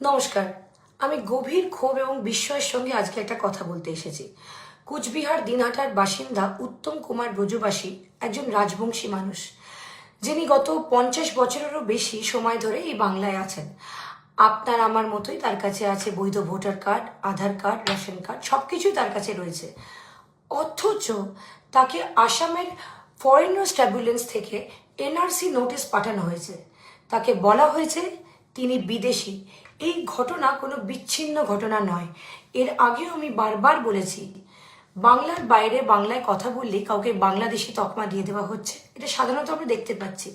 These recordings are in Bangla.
নমস্কার। আমি গভীর ক্ষোভ এবং বিস্ময়ের সঙ্গে আজকে একটা কথা বলতে এসেছি। কুচবিহার দিনহাটার বাসিন্দা উত্তম কুমার ব্রজবাসী একজন রাজবংশী মানুষ, যিনি গত পঞ্চাশ বছরেরও বেশি সময় ধরে এই বাংলায় আছেন। আপনার আমার মতোই তার কাছে আছে বৈধ voter card, Aadhaar card, ration card সব কিছুই তার কাছে রয়েছে। অথচ তাকে আসামের ফরেনার্স ট্রাবুলেন্স থেকে এনআরসি নোটিশ পাঠানো হয়েছে। তাকে বলা হয়েছে তিনি বিদেশি। এই ঘটনা কোনো বিচ্ছিন্ন ঘটনা নয়। এর আগেও আমি বারবার বলেছি, বাংলার বাইরে বাংলায় কথা বললে কাউকে বাংলাদেশি তকমা দিয়ে দেওয়া হচ্ছে। এটা সাধারণত আমরা দেখতে পাচ্ছি।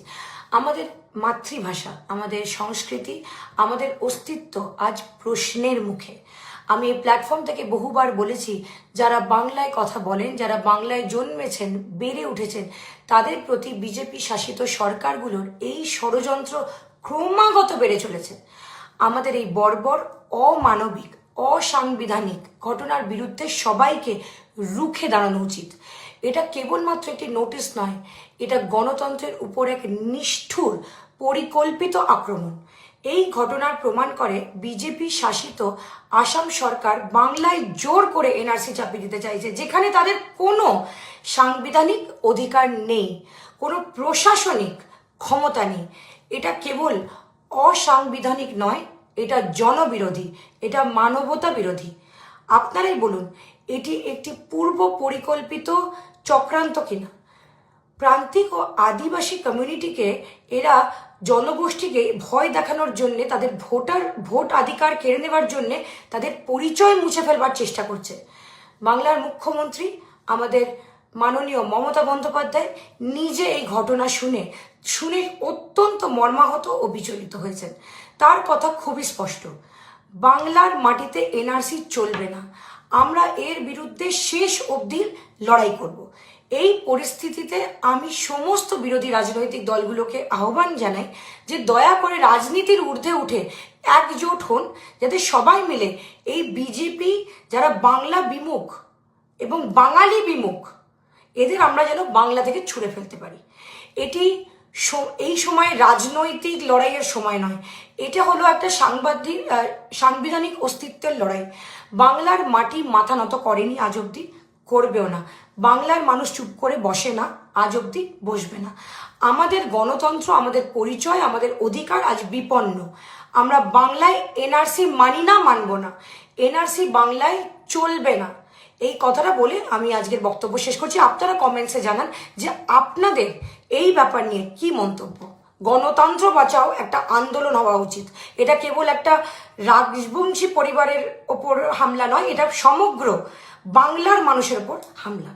আমাদের মাতৃভাষা, আমাদের সংস্কৃতি, আমাদের অস্তিত্ব আজ প্রশ্নের মুখে। আমি এই প্ল্যাটফর্ম থেকে বহুবার বলেছি, যারা বাংলায় কথা বলেন, যারা বাংলায় জন্মেছেন, বেড়ে উঠেছেন, তাদের প্রতি বিজেপি শাসিত সরকারগুলোর এই ষড়যন্ত্র ক্রমাগত বেড়ে চলেছে। আমাদের এই বর্বর, অমানবিক, অসাংবিধানিক ঘটনার বিরুদ্ধে সবাইকে রুখে দাঁড়ানো উচিত। এটা কেবলমাত্র একটি নোটিশ নয়, এটা গণতন্ত্রের উপর এক নিষ্ঠুর, পরিকল্পিত আক্রমণ। এই ঘটনার প্রমাণ করে বিজেপি শাসিত আসাম সরকার বাংলায় জোর করে এনআরসি চাপিয়ে দিতে চাইছে, যেখানে তাদের কোনো সাংবিধানিক অধিকার নেই, কোনো প্রশাসনিক ক্ষমতা নেই। এটা কেবল অসাংবিধানিক নয়, এটা জনবিরোধী, এটা মানবতা বিরোধী। আপনারাই বলুন, এটি একটি পূর্ব পরিকল্পিত চক্রান্ত কিনা? প্রান্তিক ও আদিবাসী কমিউনিটিকে এরা জনগোষ্ঠীকে ভয় দেখানোর জন্য, তাদের ভোটার, ভোট অধিকার কেড়ে নেওয়ার জন্য তাদের পরিচয় মুছে ফেলবার চেষ্টা করছে। বাংলার মুখ্যমন্ত্রী, আমাদের মাননীয় মমতা বন্দ্যোপাধ্যায় নিজে এই ঘটনা শুনে শুনে অত্যন্ত মর্মাহত ও বিচলিত হয়েছেন। তার কথা খুবই স্পষ্ট। বাংলার মাটিতে এনআরসি চলবে না। আমরা এর বিরুদ্ধে শেষ অবধি লড়াই করব। এই পরিস্থিতিতে আমি সমস্ত বিরোধী রাজনৈতিক দলগুলোকে আহ্বান জানাই যে দয়া করে রাজনীতির ঊর্ধ্বে উঠে একজোট হন, যাতে সবাই মিলে এই বিজেপি যারা বাংলা বিমুখ এবং বাঙালি বিমুখ এদের আমরা যেন বাংলা থেকে ছুঁড়ে ফেলতে পারি। এটি এই সময় রাজনৈতিক লড়াইয়ের সময় নয়। এটা হলো একটা সাংবাদিক সাংবিধানিক অস্তিত্বের লড়াই। বাংলার মাটি মাথা নত করেনি আজ অব্দি করবেও না। বাংলার মানুষ চুপ করে বসে না, আজ অব্দি বসবে না। আমাদের গণতন্ত্র, আমাদের পরিচয়, আমাদের অধিকার আজ বিপন্ন। আমরা বাংলায় এনআরসি মানি না, মানব না। এনআরসি বাংলায় চলবে না। এই কথাটা বলে আমি আজকের বক্তব্য শেষ করছি। আপনারা কমেন্টসে জানান যে আপনাদের এই ব্যাপার নিয়ে কি মন্তব্য? গণতন্ত্র বাঁচাও, একটা আন্দোলন হওয়া উচিত। এটা কেবল একটা রাজবংশী পরিবারের ওপর হামলা নয়, এটা সমগ্র বাংলার মানুষের ওপর হামলা।